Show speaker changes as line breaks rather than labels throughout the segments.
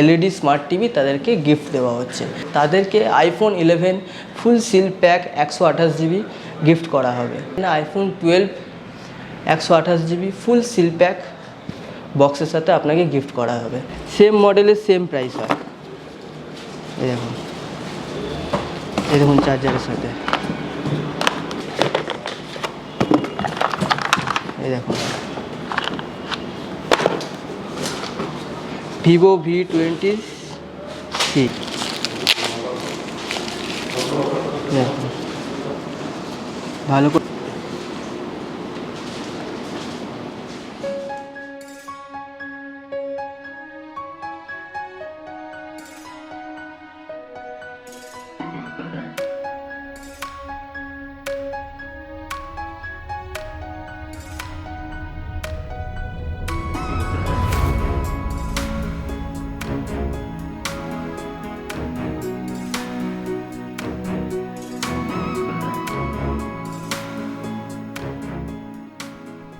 LED smart TV তাদেরকে gift দেওয়া হচ্ছে। তাদেরকে iPhone eleven full seal pack একশো আঠাশ জিবি গিফট করা হবে। আইফোন টুয়েলভ একশো আঠাশ জিবি ফুল সিল প্যাক বক্সের সাথে আপনাকে গিফট করা হবে। সেম মডেলের সেম প্রাইস হয়। এই দেখুন। এই দেখুন চার্জারের সাথে। এই দেখুন। ভিভো ভি টোয়েন্টি সি দেখুন ভালো করে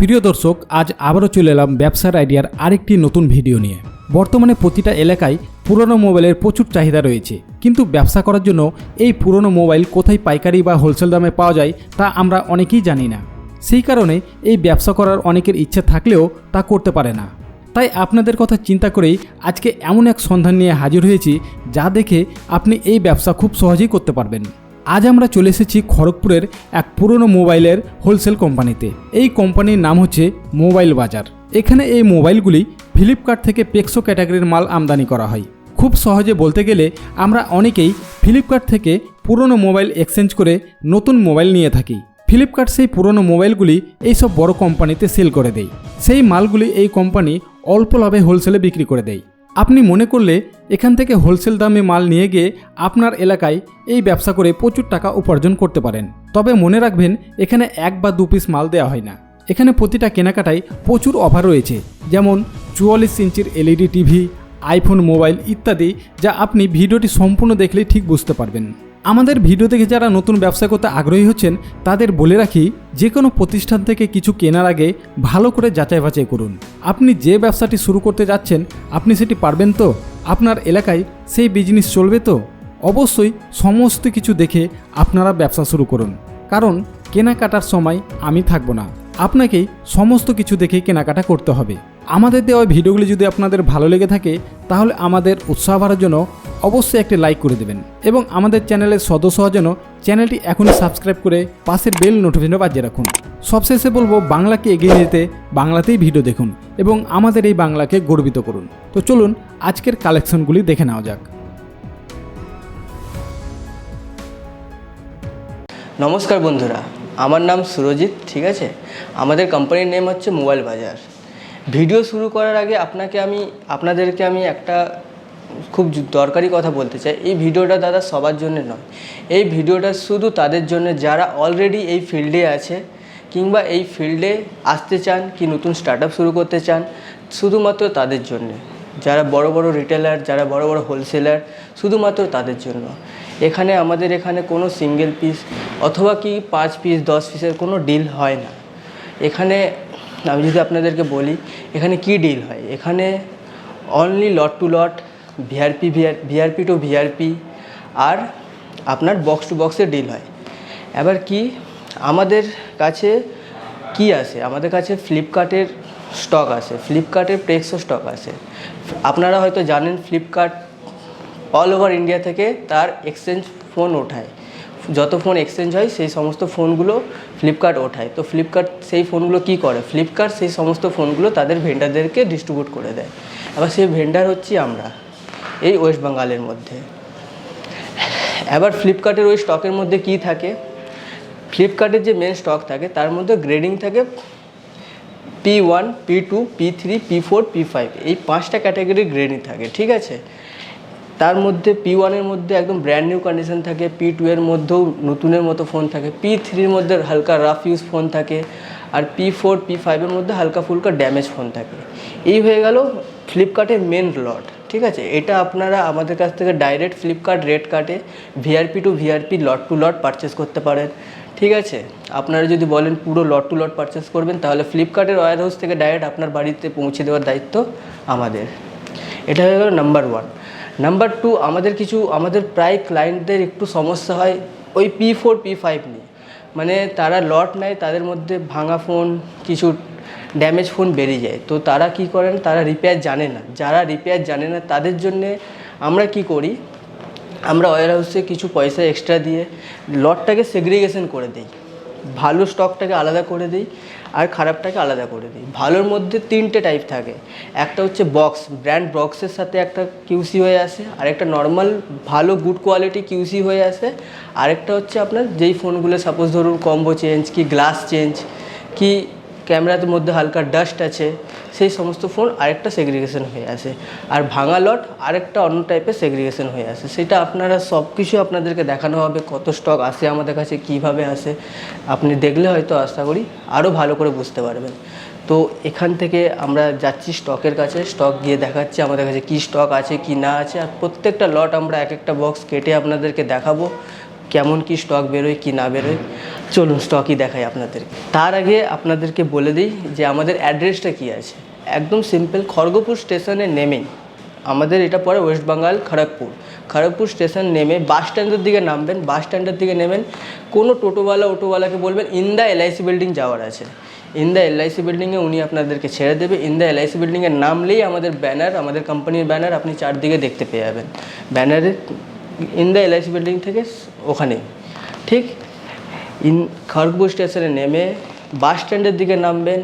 প্রিয় দর্শক, আজ আবারও চলে এলাম ব্যবসার আইডিয়ার আরেকটি নতুন ভিডিও নিয়ে। বর্তমানে প্রতিটা এলাকায় পুরনো মোবাইলের প্রচুর চাহিদা রয়েছে। কিন্তু ব্যবসা করার জন্য এই পুরনো মোবাইল কোথায় পাইকারি বা হোলসেল দামে পাওয়া যায় তা আমরা অনেকেই জানি না। সেই কারণে এই ব্যবসা করার অনেকের ইচ্ছে থাকলেও তা করতে পারে না। তাই আপনাদের কথা চিন্তা করেই আজকে এমন এক সন্ধান নিয়ে হাজির হয়েছি যা দেখে আপনি এই ব্যবসা খুব সহজেই করতে পারবেন। আজ আমরা চলে এসেছি খড়গপুরের এক পুরনো মোবাইলের হোলসেল কোম্পানিতে। এই কোম্পানির নাম হচ্ছে মোবাইল বাজার। এখানে এই মোবাইলগুলি ফ্লিপকার্ট থেকে পেক্সো ক্যাটাগরির মাল আমদানি করা হয়। খুব সহজে বলতে গেলে আমরা অনেকেই ফ্লিপকার্ট থেকে পুরনো মোবাইল এক্সচেঞ্জ করে নতুন মোবাইল নিয়ে থাকি। ফ্লিপকার্ট সেই পুরনো মোবাইলগুলি এইসব বড় কোম্পানিতে সেল করে দেয়। সেই মালগুলি এই কোম্পানি অল্প লাভে হোলসেলে বিক্রি করে দেয়। আপনি মনে করলে এখান থেকে হোলসেল দামে মাল নিয়ে গিয়ে আপনার এলাকায় এই ব্যবসা করে প্রচুর টাকা উপার্জন করতে পারেন। তবে মনে রাখবেন, এখানে এক বা দু পিস মাল দেওয়া হয় না। এখানে প্রতিটা কেনাকাটায় প্রচুর অফার রয়েছে। যেমন চুয়াল্লিশ ইঞ্চির এলইডি টিভি, আইফোন মোবাইল ইত্যাদি, যা আপনি ভিডিওটি সম্পূর্ণ দেখলেই ঠিক বুঝতে পারবেন। আমাদের ভিডিও দেখে যারা নতুন ব্যবসা করতে আগ্রহী হচ্ছেন, তাদের বলে রাখি, যে কোনো প্রতিষ্ঠান থেকে কিছু কেনার আগে ভালো করে যাচাই বাছাই করুন। আপনি যে ব্যবসাটি শুরু করতে যাচ্ছেন, আপনি সেটি পারবেন তো? আপনার এলাকায় সেই বিজনেস চলবে তো? অবশ্যই সমস্ত কিছু দেখে আপনারা ব্যবসা শুরু করুন। কারণ কেনাকাটার সময় আমি থাকব না। আপনাকেই সমস্ত কিছু দেখে কেনাকাটা করতে হবে। আমাদের দেওয়া ভিডিওগুলি যদি আপনাদের ভালো লেগে থাকে, তাহলে আমাদের উৎসাহ বাড়ার জন্য অবশ্যই একটি লাইক করে দেবেন এবং আমাদের চ্যানেলের সদস্য হওয়ার জন্য চ্যানেলটি এখনই সাবস্ক্রাইব করে পাশের বেল নোটিফিকেশন বাজিয়ে রাখুন। সবশেষে বলব, বাংলাকে এগিয়ে যেতে বাংলাতেই ভিডিও দেখুন এবং আমাদের এই বাংলাকে গর্বিত করুন। তো চলুন, আজকের কালেকশনগুলি দেখে নেওয়া যাক।
নমস্কার বন্ধুরা আমার নাম সুরজিৎ, ঠিক আছে? আমাদের কোম্পানির নেম হচ্ছে মোবাইল বাজার। ভিডিও শুরু করার আগে আপনাকে আমি, আপনাদেরকে আমি একটা খুব দরকারি কথা বলতে চাই। এই ভিডিওটা দাদা সবার জন্য নয়। এই ভিডিওটা শুধু তাদের জন্য, যারা অলরেডি এই ফিল্ডে আছে কিংবা এই ফিল্ডে আসতে চান কি নতুন স্টার্ট শুরু করতে চান, শুধুমাত্র তাদের জন্যে। যারা বড় বড় রিটেলার যারা বড় বড় হোলসেলার শুধুমাত্র তাদের জন্য। এখানে আমাদের এখানে কোনো সিঙ্গেল পিস অথবা কি পাঁচ পিস দশ পিসের কোনো ডিল হয় না। এখানে আমি যদি আপনাদেরকে বলি, এখানে কি ডিল হয়? এখানে only lot to lot VRP VR VRP to VRP আর আপনার বক্স টু বক্সের ডিল হয়। এবার কি, আমাদের কাছে কি আছে? আমাদের কাছে ফ্লিপকার্টের স্টক আছে। ফ্লিপকার্টের প্রেক্সো স্টক আছে। আপনারা হয়তো জানেন ফ্লিপকার্ট অল ওভার ইন্ডিয়া থেকে তার এক্সচেঞ্জ ফোন ওঠায়। যত ফোন এক্সচেঞ্জ হয়, সেই সমস্ত ফোনগুলো ফ্লিপকার্ট ওঠায়। তো ফ্লিপকার্ট সেই ফোনগুলো কি করে? ফ্লিপকার্ট সেই সমস্ত ফোনগুলো তাদের ভেন্ডারদেরকে ডিস্ট্রিবিউট করে দেয়। এবার সেই ভেন্ডার হচ্ছি আমরা, এই ওয়েস্ট বেঙ্গলের মধ্যে। এবার ফ্লিপকার্টের ওই স্টকের মধ্যে কি থাকে? ফ্লিপকার্টের যে মেন স্টক থাকে, তার মধ্যে গ্রেডিং থাকে P one P two P three P four P five এই পাঁচটা ক্যাটাগরির গ্রেডিং থাকে, ঠিক আছে? তার মধ্যে পি ওয়ানের মধ্যে একদম ব্র্যান্ড নিউ কন্ডিশন থাকে পি টু এর মধ্যেও নতুনের মতো ফোন থাকে পি থ্রির মধ্যে হালকা রাফ ইউজ ফোন থাকে, আর পি ফোর পি ফাইভের মধ্যে হালকা ফুলকা ড্যামেজ ফোন থাকে। এই হয়ে গেল ফ্লিপকার্টের মেন লট ঠিক আছে? এটা আপনারা আমাদের কাছ থেকে ডাইরেক্ট ফ্লিপকার্ট রেট কার্টে VRP to VRP lot to lot purchase করতে পারেন, ঠিক আছে? আপনারা যদি বলেন পুরো লট টু লট পারচেস করবেন, তাহলে ফ্লিপকার্টের ওয়ার হাউস থেকে ডাইরেক্ট আপনার বাড়িতে পৌঁছে দেওয়ার দায়িত্ব আমাদের। এটা হয়ে গেল নাম্বার ওয়ান নাম্বার টু আমাদের কিছু, আমাদের প্রায় ক্লায়েন্টদের একটু সমস্যা হয় ওই পি ফোর পি ফাইভ নিয়ে। মানে তারা লট নেয়, তাদের মধ্যে ভাঙা ফোন কিছু ড্যামেজ ফোন বেরিয়ে যায়। তো তারা কি করেন, তারা রিপেয়ার জানে না। যারা রিপেয়ার জানে না, তাদের জন্যে আমরা কি করি, আমরা ওয়ার হাউসে কিছু পয়সা এক্সট্রা দিয়ে লটটাকে সেগ্রিগেশন করে দিই। ভালো স্টকটাকে আলাদা করে দিই আর খারাপটাকে আলাদা করে দিই। ভালোর মধ্যে তিনটে টাইপ থাকে। একটা হচ্ছে বক্স ব্র্যান্ড বক্সের সাথে একটা কিউসি হয়ে আসে, আর একটা নর্মাল ভালো গুড কোয়ালিটি কিউসি হয়ে আসে। আরেকটা হচ্ছে আপনার যেই ফোনগুলো সাপোজ ধরুন কম্বো চেঞ্জ কি গ্লাস চেঞ্জ কি ক্যামেরার মধ্যে হালকা ডাস্ট আছে, সেই সমস্ত ফোন আরেকটা সেগ্রিগেশন হয়ে আসে আর ভাঙা লট আরেকটা অন্য টাইপের সেগ্রিগেশন হয়ে আসে সেটা আপনারা সব কিছু আপনাদেরকে দেখানো হবে, কত স্টক আসে আমাদের কাছে, কীভাবে আসে। আপনি দেখলে হয়তো আশা করি আরও ভালো করে বুঝতে পারবেন। তো এখান থেকে আমরা যাচ্ছি স্টকের কাছে। স্টক গিয়ে দেখাচ্ছি আমাদের কাছে কী স্টক আছে, কি না আছে। আর প্রত্যেকটা লট আমরা এক একটা বক্স কেটে আপনাদেরকে দেখাবো। কেমন কি স্টক বেরোয়, কি না বেরোয়, চলুন স্টকই দেখাই আপনাদেরকে তার আগে আপনাদেরকে বলে দিই যে আমাদের অ্যাড্রেসটা কি আছে। একদম সিম্পল খড়গপুর স্টেশনে নেমেই, আমাদের এটা পড়ে ওয়েস্ট বেঙ্গল খড়গপুর খড়গপুর স্টেশন নেমে বাস স্ট্যান্ডের দিকে নামবেন বাস স্ট্যান্ডের দিকে নেমেন, কোনো টোটোওয়ালা, অটোওয়ালাকে বলবেন ইন দ্য এলআইসি বিল্ডিং যাওয়ার আছে। ইন দ্য এলআইসি বিল্ডিংয়ে উনি আপনাদেরকে ছেড়ে দেবে। ইন দ্য এলআইসি বিল্ডিংয়ের নামলেই আমাদের ব্যানার আমাদের কোম্পানির ব্যানার আপনি চারদিকে দেখতে পেয়ে যাবেন। ব্যানারে ইন দ্য এলআইসি বিল্ডিং থেকে ওখানে। ঠিক? ইন খড়গপুর স্টেশনে নেমে বাস স্ট্যান্ডের দিকে নামবেন,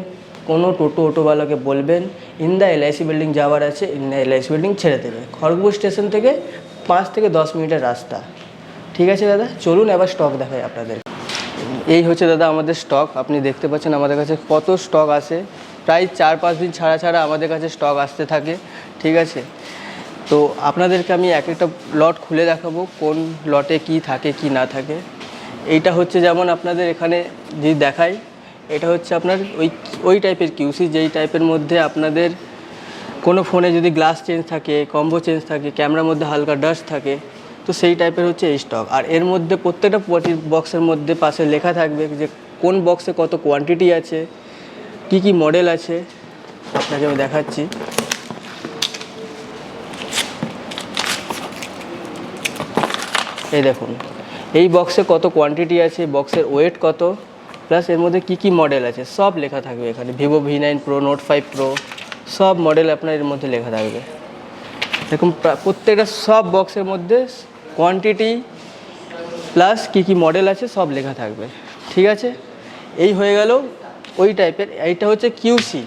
কোনো টোটো অটোওয়ালাকে বলবেন ইন দ্য এলআইসি বিল্ডিং যাওয়ার আছে ইন দ্য এলআইসি বিল্ডিং ছেড়ে দেবে। খড়গপুর স্টেশন থেকে পাঁচ থেকে দশ মিনিটের রাস্তা। ঠিক আছে দাদা? চলুন এবার স্টক দেখাই আপনাদের। এই হচ্ছে দাদা আমাদের স্টক আপনি দেখতে পাচ্ছেন আমাদের কাছে কত স্টক আসে প্রায় চার পাঁচ দিন ছাড়া ছাড়া আমাদের কাছে স্টক আসতে থাকে। ঠিক আছে? তো আপনাদেরকে আমি এক একটা লট খুলে দেখাবো, কোন লটে কি থাকে, কি না থাকে। এইটা হচ্ছে যেমন আপনাদের এখানে যে দেখাই, এটা হচ্ছে আপনার ওই ওই টাইপের কিউসি যেই টাইপের মধ্যে আপনাদের কোনো ফোনে যদি গ্লাস চেঞ্জ থাকে কম্বো চেঞ্জ থাকে ক্যামেরার মধ্যে হালকা ডাস্ট থাকে, তো সেই টাইপের হচ্ছে এই স্টক আর এর মধ্যে প্রত্যেকটা বক্সের মধ্যে পাশে লেখা থাকবে যে কোন বক্সে কত কোয়ান্টিটি আছে, কি কি মডেল আছে। আপনাকে আমি দেখাচ্ছি। এই দেখুন, এই বক্সে কত কোয়ান্টিটি আছে বক্সের ওয়েট কত প্লাস এর মধ্যে কি কি মডেল আছে, সব লেখা থাকবে এখানে। Vivo V nine pro note five pro সব মডেল আপনার এর মধ্যে লেখা থাকবে। এরকম প্রত্যেকটা সব বক্সের মধ্যে কোয়ান্টিটি প্লাস কি কি মডেল আছে, সব লেখা থাকবে। ঠিক আছে? এই হয়ে গেল ওই টাইপের এইটা হচ্ছে কিউসি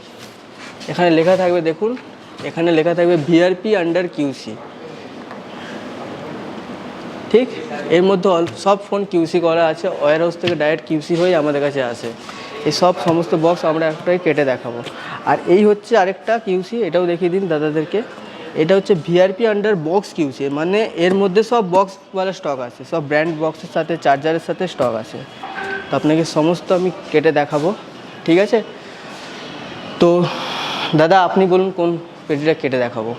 এখানে লেখা থাকবে, দেখুন, এখানে লেখা থাকবে ভিআরপি আন্ডার কিউসি ঠিক? এর মধ্যে সব ফোন কিউসি করা আছে ওয়ার হাউস থেকে ডাইরেক্ট কিউসি হয়ে আমাদের কাছে আসে। এই সব সমস্ত বক্স আমরা একটাই কেটে দেখাবো। আর এই হচ্ছে আরেকটা কিউসি এটাও দেখিয়ে দিন দাদাদেরকে। এটা হচ্ছে ভিআরপি আন্ডার বক্স কিউসি মানে এর মধ্যে সব বক্সওয়ালা স্টক আছে। সব ব্র্যান্ড বক্সের সাথে চার্জারের সাথে স্টক আছে। তো আপনাকে সমস্ত আমি কেটে দেখাবো, ঠিক আছে? তো দাদা, আপনি বলুন কোন পেটিটা কেটে দেখাবো?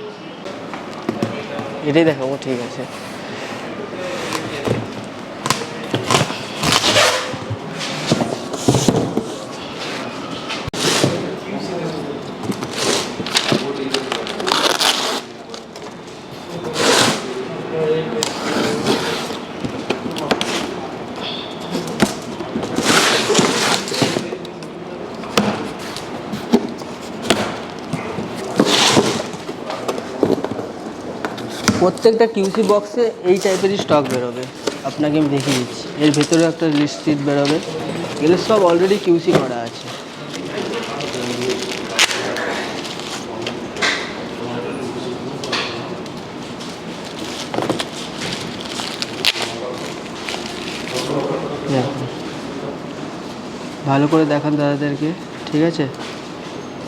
এটাই দেখাবো, ঠিক আছে। প্রত্যেকটা কিউসি বক্সে এই টাইপেরই স্টক বেরোবে। আপনাকে আমি দেখিয়ে দিচ্ছি। এর ভেতরে একটা লিস্ট সিট বেরোবে। এগুলো সব অলরেডি কিউসি করা আছে। ভালো করে দেখান দাদাদেরকে, ঠিক আছে?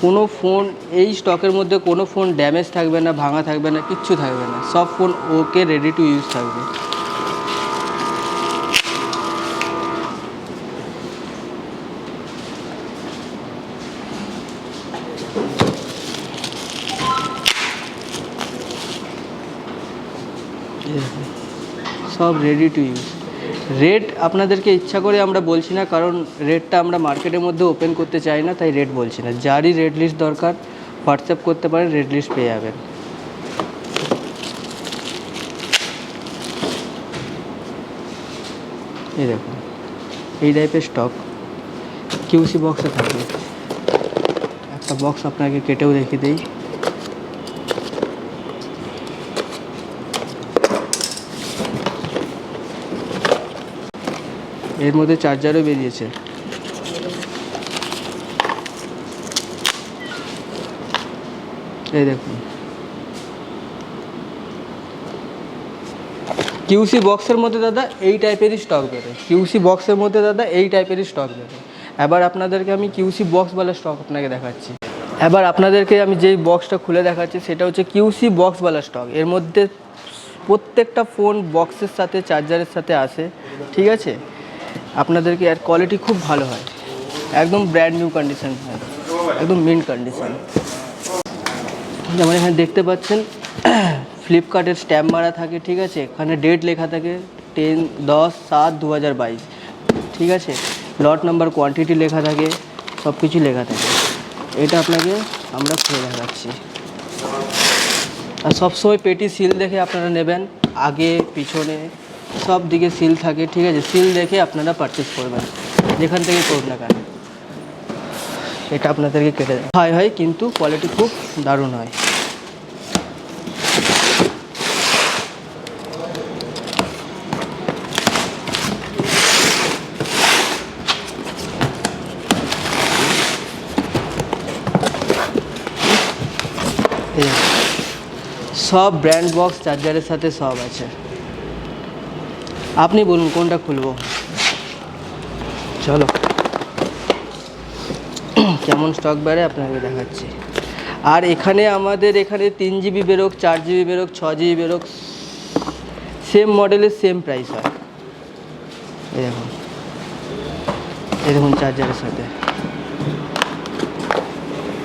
কোনো ফোন, এই স্টকের মধ্যে কোনো ফোন ড্যামেজ থাকবে না, ভাঙা থাকবে না, কিচ্ছু থাকবে না। সব phone okay ready to use থাকবে। সব রেডি টু ইউজ রেট আপনাদেরকে ইচ্ছা করে আমরা বলছি না, কারণ রেটটা আমরা মার্কেটের মধ্যে ওপেন করতে চাই না, তাই রেট বলছি না। যারই রেড লিস্ট দরকার হোয়াটসঅ্যাপ করতে পারেন রেড লিস্ট পেয়ে যাবেন। এই দেখুন, এই টাইপের স্টক কিউসি বক্সে থাকবে একটা বক্স আপনাকে কেটেও রেখে দিই। এর মধ্যে চার্জারও বেরিয়েছে। এই দেখুন। কিউসি বক্সের মধ্যে দাদা, এই টাইপেরই স্টক বেরোয় কিউসি বক্সের মধ্যে দাদা, এই টাইপেরই স্টক বেরোয় এবার আপনাদেরকে আমি কিউসি বক্স বলে স্টক আপনাকে দেখাচ্ছি। এবার আপনাদেরকে আমি যেই বক্সটা খুলে দেখাচ্ছি, সেটা হচ্ছে কিউসি বক্স বলা স্টক এর মধ্যে প্রত্যেকটা ফোন বক্সের সাথে চার্জারের সাথে আসে। ঠিক আছে? আপনাদেরকে এর কোয়ালিটি খুব ভালো হয়। একদম ব্র্যান্ড নিউ কন্ডিশন হয়। একদম মিন্ট কন্ডিশন যেমন এখানে দেখতে পাচ্ছেন ফ্লিপকার্টের স্ট্যাম্প মারা থাকে, ঠিক আছে? এখানে ডেট লেখা থাকে টেন দশ, সাত দু হাজার বাইশ। ঠিক আছে? লট নাম্বার কোয়ান্টিটি লেখা থাকে সব কিছু লেখা থাকে। এটা আপনাকে আমরা খুলে দেখাচ্ছি। আর সবসময় পেটি সিল দেখে আপনারা নেবেন, আগে, পিছনে সব দিকে সিল থাকে, ঠিক আছে? সিল দেখে আপনারা পারচেস করবেন। যেখান থেকে করুন না কেন। এটা আপনাদেরকে কেটে দেয় হয় হয় কিন্তু কোয়ালিটি খুব দারুণ হয়। সব ব্র্যান্ড বক্স চার্জারের সাথে সব আছে। আপনি বলুন, কোনটা খুলবো? চলো। কেমন স্টক বেড়ে আপনাকে দেখাচ্ছি। আর এখানে আমাদের এখানে তিন জিবি বেরোক, চার জিবি বেরোক, ছ জিবি বেরোক সেম মডেলের সেম প্রাইস হয়। এই দেখুন। এই দেখুন চার্জারের সাথে।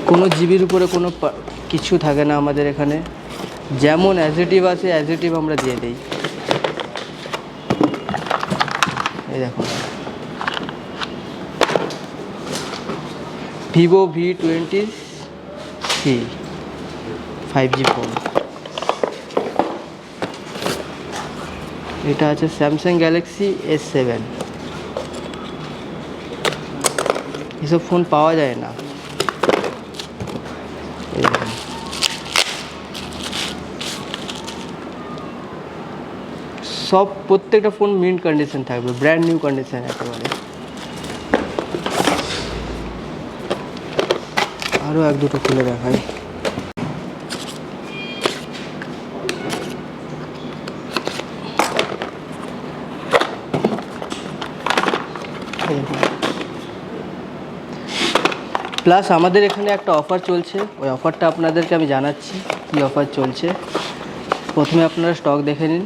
কোনো জিবির উপরে কোনো কিছু থাকে না আমাদের এখানে। যেমন অ্যাজিটিভ আছে অ্যাজিটিভ আমরা দিয়ে দিই। দেখুন Vivo V twenty C five G phone এটা আছে স্যামসাং গ্যালাক্সি এস সেভেন এসব ফোন পাওয়া যায় না। সব প্রত্যেকটা ফোন মিন্ট কন্ডিশন থাকবে ব্র্যান্ড নিউ কন্ডিশন একেবারে। আরও এক দুটো খুলে দেখাই। প্লাস আমাদের এখানে একটা অফার চলছে, ওই অফারটা আপনাদেরকে আমি জানাচ্ছি, কী অফার চলছে। প্রথমে আপনারা স্টক দেখে নিন।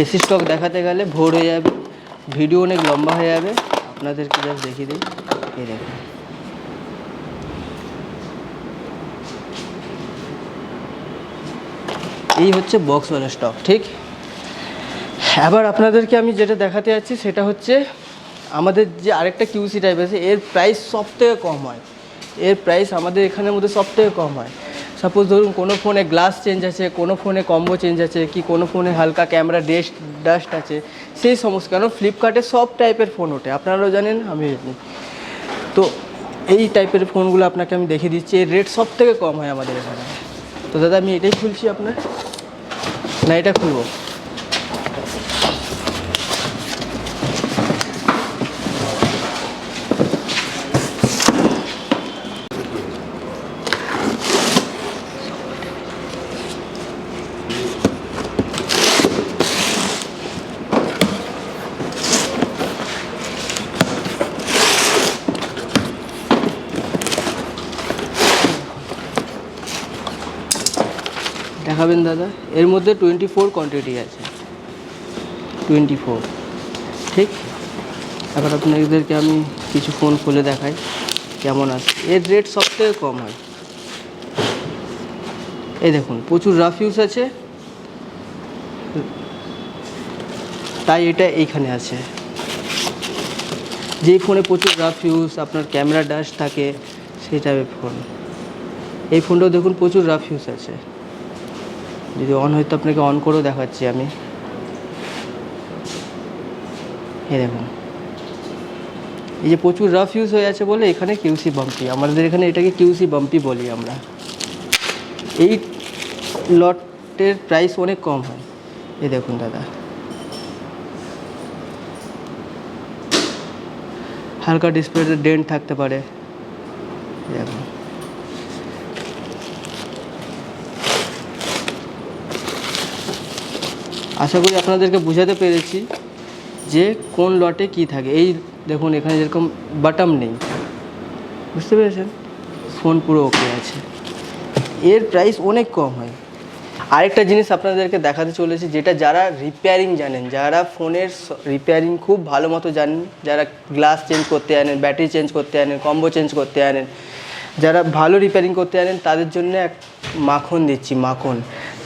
বেশি স্টক দেখাতে গেলে ভোর হয়ে যাবে। ভিডিও অনেক লম্বা হয়ে যাবে। আপনাদেরকে জাস্ট দেখিয়ে দিই। এই দেখুন। এই হচ্ছে বক্সওয়ালা স্টক ঠিক? এবার আপনাদেরকে আমি যেটা দেখাতে যাচ্ছি সেটা হচ্ছে আমাদের যে আরেকটা কিউসি টাইপ আছে, এর প্রাইস সব থেকে কম হয়। এর প্রাইস আমাদের এখানের মধ্যে সব থেকে কম হয়। সাপোজ ধরুন কোনো ফোনে গ্লাস চেঞ্জ আছে, কোনো ফোনে কম্বো চেঞ্জ আছে, কি কোনো ফোনে হালকা ক্যামেরা ডেস্ট ডাস্ট আছে, সেই সমস্ত কারণ ফ্লিপকার্টে সব টাইপের ফোন ওঠে। আপনারাও জানেন, আমি জানি। তো এই টাইপের ফোনগুলো আপনাকে আমি দেখিয়ে দিচ্ছি, এর রেট সব থেকে কম হয় আমাদের এখানে। তো দাদা, আমি এটাই খুলছি আপনার। না, এটা খুলবো। দেখাবেন দাদা। এর মধ্যে টোয়েন্টি ফোর কোয়ান্টিটি আছে। টোয়েন্টি ফোর ঠিক? এবার আপনাদেরকে আমি কিছু ফোন খুলে দেখাই, কেমন আছে। এর রেট সব থেকে কম হয়। এই দেখুন, প্রচুর রাফ ইউজ আছে। তাই এটা এইখানে আছে। যেই ফোনে প্রচুর রাফ ইউজ আপনার ক্যামেরা ডাস্ট থাকে, সেই টাইপের ফোন এই ফোনটাও দেখুন, প্রচুর রাফ ইউজ আছে। যদি অন হয় তো আপনাকে অন করেও দেখাচ্ছি আমি। এ দেখুন। এই যে প্রচুর রাফ ইউজ হয়ে আছে বলে এখানে কিউসি বাম্পি আমাদের এখানে এটাকে কিউসি বাম্পি বলি আমরা। এই লটের প্রাইস অনেক কম হয়। এ দেখুন দাদা। হালকা ডিসপ্লেতে ডেন্ট থাকতে পারে। দেখুন। আশা করি আপনাদেরকে বোঝাতে পেরেছি যে কোন লটে কি থাকে। এই দেখুন, এখানে যেরকম বাটাম নেই। বুঝতে পেরেছেন? ফোন পুরো ওকে আছে। এর প্রাইস অনেক কম হয়। আরেকটা জিনিস আপনাদেরকে দেখাতে চলেছি, যেটা যারা রিপেয়ারিং জানেন, যারা ফোনের রিপেয়ারিং খুব ভালো মতো জানেন, যারা গ্লাস চেঞ্জ করতে জানেন ব্যাটারি চেঞ্জ করতে আনেন কম্বো চেঞ্জ করতে জানেন যারা ভালো রিপেয়ারিং করতে জানেন তাদের জন্য এক মাখন দিচ্ছি, মাখন।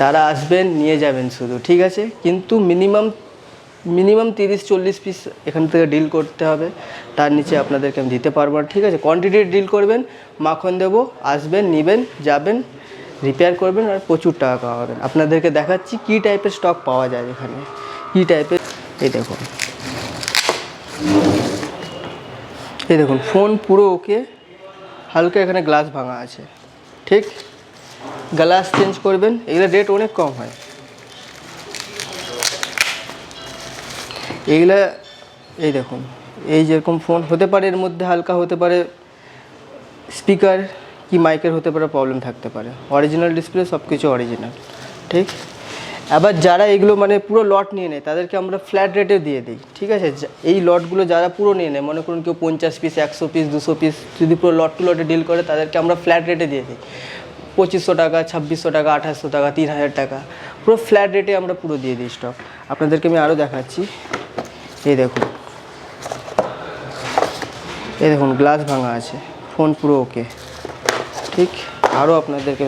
তারা আসবেন, নিয়ে যাবেন শুধু, ঠিক আছে? কিন্তু মিনিমাম মিনিমাম তিরিশ, চল্লিশ পিস এখান থেকে ডিল করতে হবে। তার নিচে আপনাদেরকে আমি দিতে পারব না, ঠিক আছে? কোয়ান্টিটি ডিল করবেন, মাখন দেবো, আসবেন, নেবেন, যাবেন রিপেয়ার করবেন আর প্রচুর টাকা কামাবেন। আপনাদেরকে দেখাচ্ছি কী টাইপের স্টক পাওয়া যায় এখানে। কী টাইপের এই দেখুন। এই দেখুন ফোন পুরো ওকে হালকা এখানে গ্লাস ভাঙা আছে। ঠিক? গ্লাস চেঞ্জ করবেন, এগুলো রেট অনেক কম হয়। এইগুলা এই দেখুন, এই যেরকম ফোন হতে পারে, এর মধ্যে হালকা হতে পারে স্পিকার কি মাইকের হতে পারে প্রবলেম থাকতে পারে। অরিজিনাল ডিসপ্লে সব কিছু অরিজিনাল ঠিক? আবার যারা এগুলো মানে পুরো লট নিয়ে নেয়, তাদেরকে আমরা ফ্ল্যাট রেটে দিয়ে দিই, ঠিক আছে? এই লটগুলো যারা পুরো নিয়ে নেয়, মনে করুন কেউ পঞ্চাশ পিস একশো পিস দুশো পিস যদি পুরো লট টু লটে ডিল করে, তাদেরকে আমরা ফ্ল্যাট রেটে দিয়ে দিই। পঁচিশশো টাকা, ছাব্বিশশো টাকা, আঠাশশো টাকা, তিন হাজার টাকা, পুরো ফ্ল্যাট রেটে আমরা পুরো দিয়ে দিই স্টক আপনাদেরকে আমি আরও দেখাচ্ছি। এই দেখুন। এই দেখুন গ্লাস ভাঙা আছে ফোন পুরো ওকে ঠিক? আরও আপনাদেরকে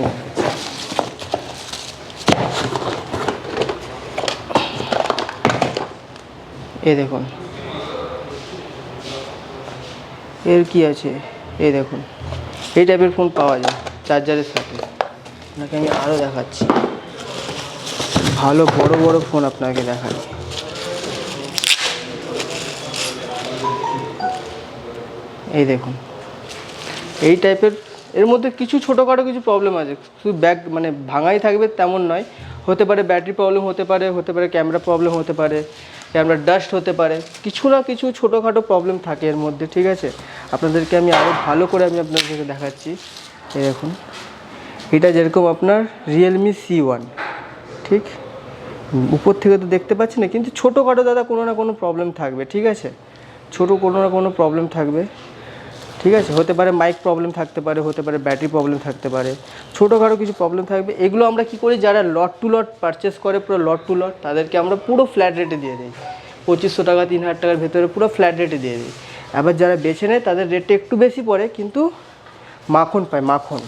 এই দেখুন। এর কি আছে? এই দেখুন। এই টাইপের ফোন পাওয়া যায় চার্জারের সাথে। আপনাকে আমি আরও দেখাচ্ছি। ভালো, বড় বড় ফোন আপনাকে দেখাই এই দেখুন। এই টাইপের এর মধ্যে কিছু ছোটোখাটো কিছু প্রবলেম আছে। শুধু ব্যাগ মানে ভাঙাই থাকবে তেমন নয়। হতে পারে ব্যাটারি প্রবলেম হতে পারে হতে পারে ক্যামেরা প্রবলেম হতে পারে। ক্যামেরা ডাস্ট হতে পারে, কিছু না কিছু ছোটোখাটো প্রবলেম থাকে এর মধ্যে, ঠিক আছে? আপনাদেরকে আমি আরও ভালো করে আমি আপনাদেরকে দেখাচ্ছি। এই দেখুন, এটা যেরকম আপনার রিয়েলমি সি ওয়ান ঠিক? উপর থেকে তো দেখতে পাচ্ছি না, কিন্তু ছোটোখাটো দাদা কোনো না কোনো প্রবলেম থাকবে, ঠিক আছে? ছোটো কোনো না কোনো প্রবলেম থাকবে। ঠিক আছে? হতে পারে মাইক প্রবলেম থাকতে পারে, হতে পারে ব্যাটারি প্রবলেম থাকতে পারে, ছোটোখাটো কিছু প্রবলেম থাকবে। এগুলো আমরা কি করি? যারা লট টু লট পারচেস করে, পুরো লট টু লট তাদেরকে আমরা পুরো ফ্ল্যাট রেটে দিয়ে দিই। পঁচিশশো টাকা, তিন হাজার টাকার ভেতরে পুরো ফ্ল্যাট রেটে দিয়ে দিই। আবার যারা বেছে নেয়, তাদের রেটটা একটু বেশি পড়ে, কিন্তু মাখন পায়, মাখন।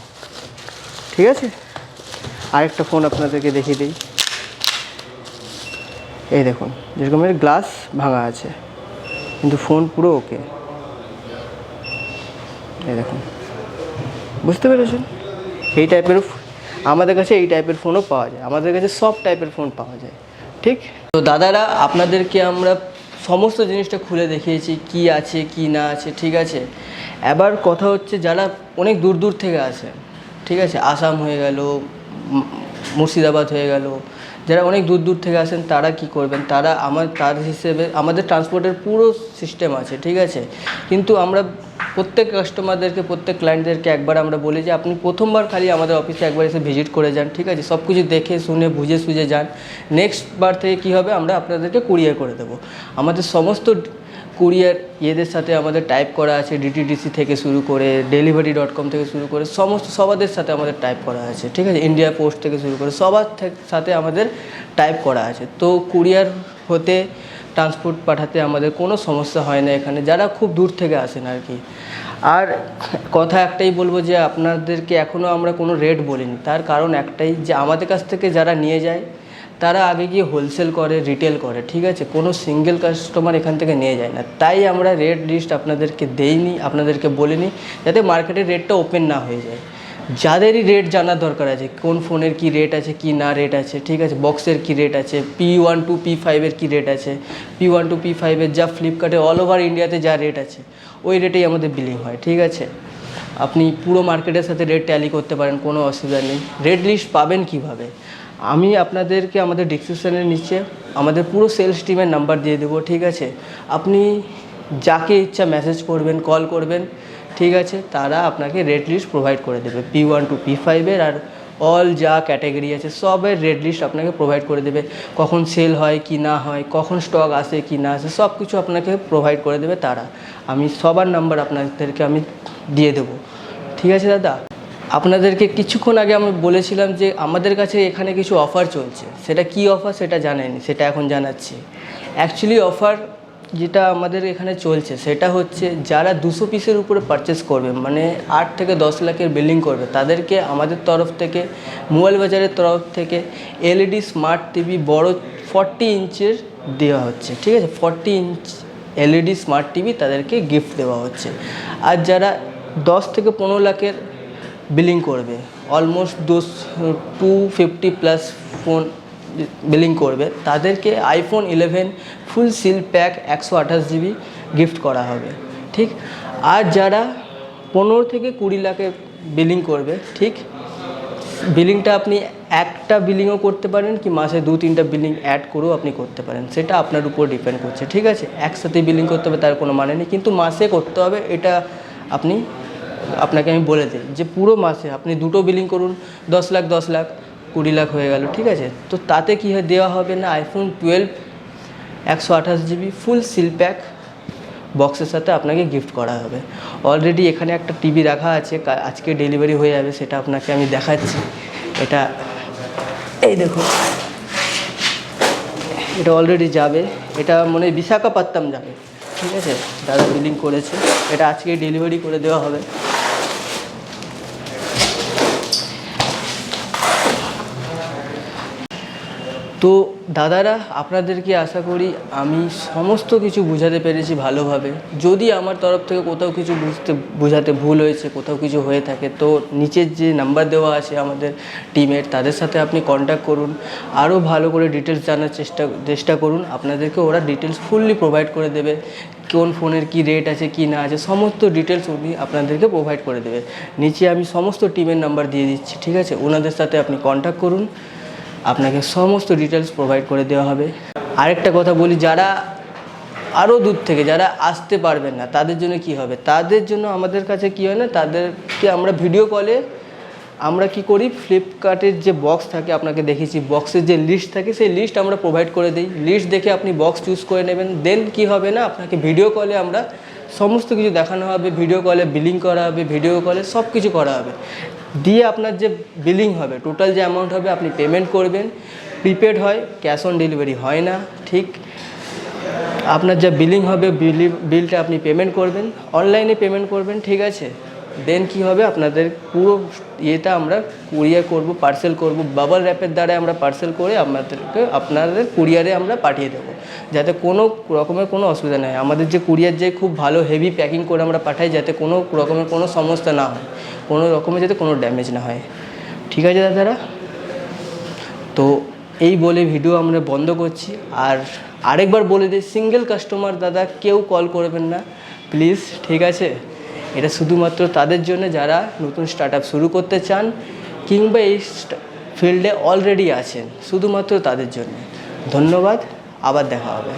ঠিক আছে? আরেকটা ফোন আপনাদেরকে দেখিয়ে দিই। এই দেখুন, যেরকম গ্লাস ভাঙা আছে, কিন্তু ফোন পুরো ওকে এই দেখুন। বুঝতে পেরেছেন? এই টাইপের আমাদের কাছে এই টাইপের ফোনও পাওয়া যায়। আমাদের কাছে সব টাইপের ফোন পাওয়া যায়। ঠিক? তো দাদারা, আপনাদেরকে আমরা সমস্ত জিনিসটা খুলে দেখিয়েছি, কি আছে, কি না আছে, ঠিক আছে? এবার কথা হচ্ছে যারা অনেক দূর দূর থেকে আসে, ঠিক আছে? আসাম হয়ে গেল মুর্শিদাবাদ হয়ে গেল। যারা অনেক দূর দূর থেকে আসেন, তারা কি করবেন? তারা আমার তার হিসেবে আমাদের ট্রান্সপোর্টের পুরো সিস্টেম আছে, ঠিক আছে? কিন্তু আমরা প্রত্যেক কাস্টমারদেরকে প্রত্যেক ক্লায়েন্টদেরকে একবার আমরা বলি যে, আপনি প্রথমবার খালি আমাদের অফিসে একবার এসে ভিজিট করে যান, ঠিক আছে? সব কিছু দেখে, শুনে, বুঝে, সুঝে যান। নেক্সট বার থেকে কী হবে? আমরা আপনাদেরকে কুরিয়ার করে দেবো। আমাদের সমস্ত কুরিয়ার ইয়েদের সাথে আমাদের টাইপ করা আছে ডিটিডিসি থেকে শুরু করে ডেলিভারি ডট কম থেকে শুরু করে, সমস্ত সবাদের সাথে আমাদের টাইপ করা আছে, ঠিক আছে? ইন্ডিয়া পোস্ট থেকে শুরু করে, সবার সাথে আমাদের টাইপ করা আছে। তো কুরিয়ার হতে ট্রান্সপোর্ট পাঠাতে আমাদের কোনো সমস্যা হয় না এখানে, যারা খুব দূর থেকে আসেন আর কি। আর কথা একটাই বলব যে আপনাদেরকে এখনও আমরা কোনো রেট বলিনি। তার কারণ একটাই যে আমাদের কাছ থেকে যারা নিয়ে যায়, তারা আগে গিয়ে হোলসেল করে রিটেল করে, ঠিক আছে? কোনো সিঙ্গেল কাস্টমার এখান থেকে নিয়ে যায় না। তাই আমরা রেট লিস্ট আপনাদেরকে দেইনি, আপনাদেরকে বলিনি, যাতে মার্কেটের রেটটা ওপেন না হয়ে যায়। যাদেরই রেট জানার দরকার আছে, কোন ফোনের কি রেট আছে, কি না রেট আছে, ঠিক আছে? বক্সের কি রেট আছে? পি ওয়ান টু পি ফাইভের কী রেট আছে? পি ওয়ান টু পি ফাইভের যা ফ্লিপকার্টে অল ওভার ইন্ডিয়াতে যা রেট আছে, ওই রেটেই আমাদের বিলিং হয়, ঠিক আছে? আপনি পুরো মার্কেটের সাথে রেট ট্যালি করতে পারেন, কোনো অসুবিধা নেই। রেট লিস্ট পাবেন কীভাবে? আমি আপনাদেরকে আমাদের ডিসক্রিপশানের নিচে আমাদের পুরো সেলস টিমের নাম্বার দিয়ে দেবো, ঠিক আছে? আপনি যাকে ইচ্ছা মেসেজ করবেন কল করবেন ঠিক আছে, তারা আপনাকে রেড লিস্ট প্রোভাইড করে দেবে। পি ওয়ান টু পি ফাইভের আর অল যা ক্যাটাগরি আছে, সবের রেড লিস্ট আপনাকে প্রোভাইড করে দেবে। কখন সেল হয়, কি না হয়, কখন স্টক আসে, কি না আসে সব কিছু আপনাকে প্রোভাইড করে দেবে তারা। আমি সবার নাম্বার আপনাদেরকে আমি দিয়ে দেবো। ঠিক আছে দাদা? আপনাদেরকে কিছুক্ষণ আগে আমি বলেছিলাম যে আমাদের কাছে এখানে কিছু অফার চলছে। সেটা কি অফার সেটা জানেনি সেটা এখন জানাচ্ছি। অ্যাকচুয়ালি অফার যেটা আমাদের এখানে চলছে, সেটা হচ্ছে যারা দুশো পিসের উপরে পারচেস করবে মানে আট থেকে দশ লাখের বিল্ডিং করবে, তাদেরকে আমাদের তরফ থেকে, মোবাইল বাজারের তরফ থেকে এলইডি স্মার্ট টিভি বড় ফর্টি ইঞ্চের দেওয়া হচ্ছে, ঠিক আছে? Forty inch LED smart TV তাদেরকে গিফট দেওয়া হচ্ছে। আর যারা দশ থেকে পনেরো লাখের বিলিং করবে অলমোস্ট দোস two fifty plus phone billing করবে, তাদেরকে iPhone eleven full seal pack একশো আঠাশ জিবি গিফট করা হবে, ঠিক? আর যারা পনেরো থেকে কুড়ি লাখে বিলিং করবে, ঠিক? বিলিংটা আপনি একটা বিলিংও করতে পারেন কি মাসে দু, তিনটা বিলিং অ্যাড করেও আপনি করতে পারেন, সেটা আপনার উপর ডিপেন্ড করছে, ঠিক আছে? একসাথে বিলিং করতে হবে, তার কোনো মানে নেই, কিন্তু মাসে করতে হবে, এটা আপনি, আপনাকে আমি বলে দিই যে পুরো মাসে আপনি দুটো বিলিং করুন, দশ লাখ দশ লাখ কুড়ি লাখ হয়ে গেল, ঠিক আছে? তো তাতে কী হয়, দেওয়া হবে না আইফোন টুয়েলভ একশো আঠাশ জিবি ফুল সিল প্যাক বক্সের সাথে আপনাকে গিফট করা হবে। অলরেডি এখানে একটা টিভি রাখা আছে আজকে ডেলিভারি হয়ে যাবে, সেটা আপনাকে আমি দেখাচ্ছি। এটা, এই দেখুন। এটা অলরেডি যাবে। এটা মনে বিশাখাপত্তম যাবে, ঠিক আছে? দাদা বিলিং করেছে, এটা আজকে ডেলিভারি করে দেওয়া হবে। তো দাদারা, আপনাদেরকে আশা করি আমি সমস্ত কিছু বোঝাতে পেরেছি ভালোভাবে। যদি আমার তরফ থেকে কোথাও কিছু বুঝতে, বোঝাতে ভুল হয়েছে, কোথাও কিছু হয়ে থাকে, তো নিচের যে নাম্বার দেওয়া আছে আমাদের টিমের তাদের সাথে আপনি কন্ট্যাক্ট করুন। আরও ভালো করে ডিটেলস জানার চেষ্টা চেষ্টা করুন। আপনাদেরকে ওরা ডিটেলস ফুললি প্রোভাইড করে দেবে। কোন ফোনের কি রেট আছে, কি না আছে, সমস্ত ডিটেলস উনি আপনাদেরকে প্রোভাইড করে দেবে। নিচে আমি সমস্ত টিমের নাম্বার দিয়ে দিচ্ছি, ঠিক আছে? ওনাদের সাথে আপনি কন্ট্যাক্ট করুন। আপনাকে সমস্ত ডিটেলস প্রোভাইড করে দেওয়া হবে। আরেকটা কথা বলি, যারা আরও দূর থেকে, যারা আসতে পারবেন না, তাদের জন্য কি হবে? তাদের জন্য আমাদের কাছে কি হয় না, তাদেরকে আমরা ভিডিও কলে আমরা কি করি? ফ্লিপকার্টের যে বক্স থাকে, আপনাকে দেখেছি বক্সের যে লিস্ট থাকে, সেই লিস্ট আমরা প্রোভাইড করে দিই। লিস্ট দেখে আপনি বক্স চুজ করে নেবেন দেন কি হবে না? আপনাকে ভিডিও কলে আমরা সমস্ত কিছু দেখানো হবে ভিডিও কলে বিলিং করা হবে ভিডিও কলে সব কিছু করা হবে। দিয়ে আপনার যে বিলিং হবে টোটাল যে অ্যামাউন্ট হবে, আপনি পেমেন্ট করবেন। প্রিপেড হয় ক্যাশ অন ডেলিভারি হয় না, ঠিক? আপনার যা বিলিং হবে বিলি বিলটা আপনি পেমেন্ট করবেন অনলাইনে পেমেন্ট করবেন, ঠিক আছে? দেন কি হবে? আপনাদের পুরো ইয়েটা আমরা কুরিয়ার করব পার্সেল করব বাবল র্যাপের দ্বারা আমরা পার্সেল করে আপনাদেরকে, আপনাদের কুরিয়ারে আমরা পাঠিয়ে দেবো। যাতে কোনো রকমের কোনো অসুবিধা নেই। আমাদের যে কুরিয়ার যে খুব ভালো হেভি প্যাকিং করে আমরা পাঠাই, যাতে কোনো রকমের কোনো সমস্যা না হয়। কোনো রকমের যাতে কোনো ড্যামেজ না হয়। ঠিক আছে দাদারা? তো এই বলে ভিডিও আমরা বন্ধ করছি। আর আরেকবার বলে দিই সিঙ্গেল কাস্টমার দাদা কেউ কল করবেন না। প্লিজ ঠিক আছে? এটা শুধুমাত্র তাদের জন্য যারা নতুন স্টার্ট শুরু করতে চান কিংবা এই ফিল্ডে অলরেডি আছেন, শুধুমাত্র তাদের জন্য। ধন্যবাদ, আবার দেখা হবে।